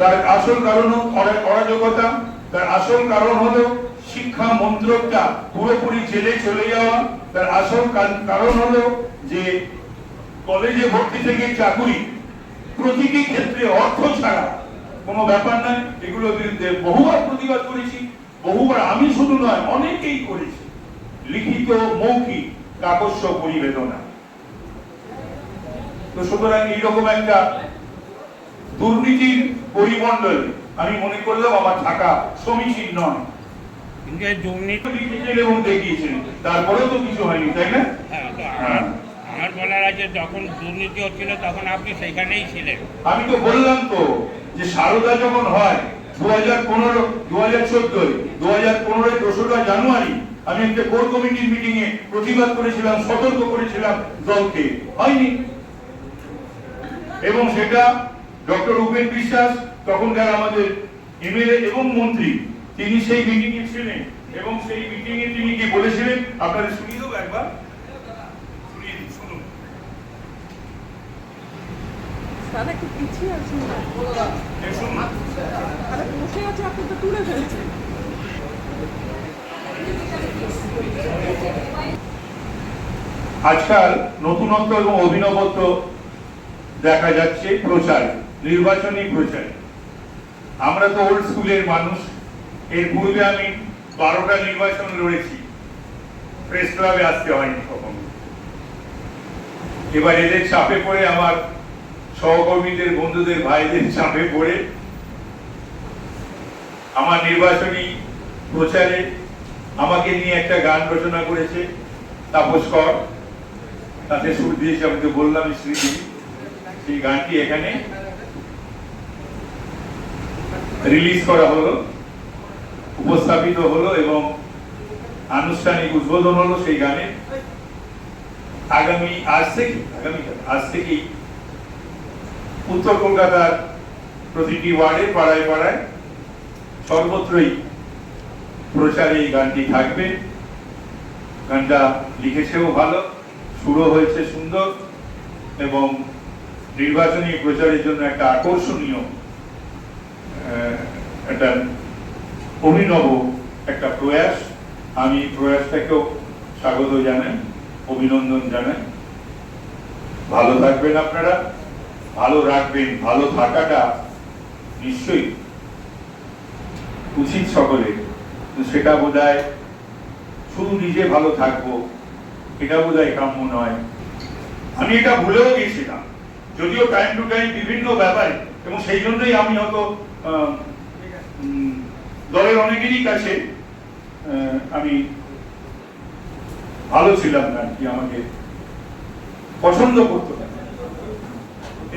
তার আসল কারণ অরাজকতা, তার আসল কারণ হলো শিক্ষা মন্ত্রকটা পুরোপুরি জেলে চলে যাওয়া। তার আসল কারণ হলো যে কলেজে ভর্তি থেকে চাকুরি প্রতিটি ক্ষেত্রে অর্থ ছাড়া কোনো ব্যাপার নয়। এগুলোর বিরুদ্ধে বহুবার প্রতিবাদ করেছি, বহুবার আমি শুধু নয়, অনেকেই করেছি। লিখিত মৌখিক কাকস্য পরিবেদনা। তো সুতরাং এইরকম একটা দুর্নীতির পরিমণ্ডলে। আমি মনে করলাম আমার থাকা সমীচীন নয়। কিন্তু এই দুর্নীতি লিখেছেন এবং দেখিয়েছেন। তারপরেও তো কিছু হয়নি তাই না? হ্যাঁ, হ্যাঁ। আমার- আমার বলার আছে যখন দুর্নীতি হচ্ছিল তখন আপনি সেখানেই ছিলেন। আমি তো বললাম তো যে সারদা যখন হয় দু হাজার পনেরো দু হাজার চোদ্দোয় দু হাজার পনেরোয় দোসরা জানুয়ারি আমি একটা কোর কমিটির মিটিং এ প্রতিবাদ করেছিলাম সতর্ক করেছিলাম দলকে। হয়নি। এবং সেটা ডক্টর উপেন বিশ্বাস তখনকার আমাদের এমএলএ এবং মন্ত্রী তিনি সেই মিটিং এ ছিলেন এবং সেই মিটিং এ তিনি কি বলেছিলেন? আপনাদের শুনিয়ে দেবো একবার। একটু পিছিয়ে আছেন বসে আছে আপনি তো তুলে ফেলছেন। আজকাল নতুনত্ব এবং অভিনবত্ব দেখা যাচ্ছে প্রচার। নির্বাচনী প্রচার। আমরা তো ওল্ড স্কুলের মানুষ। এর পূর্বে আমি বারোটা নির্বাচন লড়েছি। প্রেস ক্লাবে আসতে হয়নি কখনো। এবার এদের চাপে পড়ে আমার সহকর্মীদের, বন্ধুদের, ভাইদের চাপে পড়ে আমার নির্বাচনী প্রচারে আমাকে নিয়ে একটা গান রচনা করেছে তাপস কর। তাতে সুর দিয়েছে, আমি তো বললাম স্মৃতি। সেই গানটি এখানে রিলিজ করা হলো, উপস্থাপিত হলো এবং আনুষ্ঠানিক উদ্বোধন হলো সেই গানে। আগামী, আজ থেকে, আগামী আজ থেকেই উত্তর কলকাতার প্রতিটি ওয়ার্ডে, পাড়ায় পাড়ায় সর্বত্রই প্রচারে এই গানটি থাকবে। গানটা লিখেছেও ভালো, সুরও হয়েছে সুন্দর এবং নির্বাচনী প্রচারের জন্য একটা আকর্ষণীয় একটা অভিনব একটা প্রয়াস। আমি প্রয়াসটাকেও স্বাগত জানাই, অভিনন্দন জানাই। ভালো থাকবেন আপনারা, ভালো রাখবেন, ভালো থাকাটা নিশ্চয়ই উচিত সকলে সেটা বোধ শুধু নিজে ভালো থাকব, এটা বোধ কাম্য নয়। আমি এটা ভুলেও গেছিলাম। যদিও টাইম টু টাইম বিভিন্ন ব্যাপারে, এবং সেই জন্যই আমি হয়তো দলের অনেকেরই কাছে আমি ভালো ছিলাম না কি আমাকে পছন্দ করতো।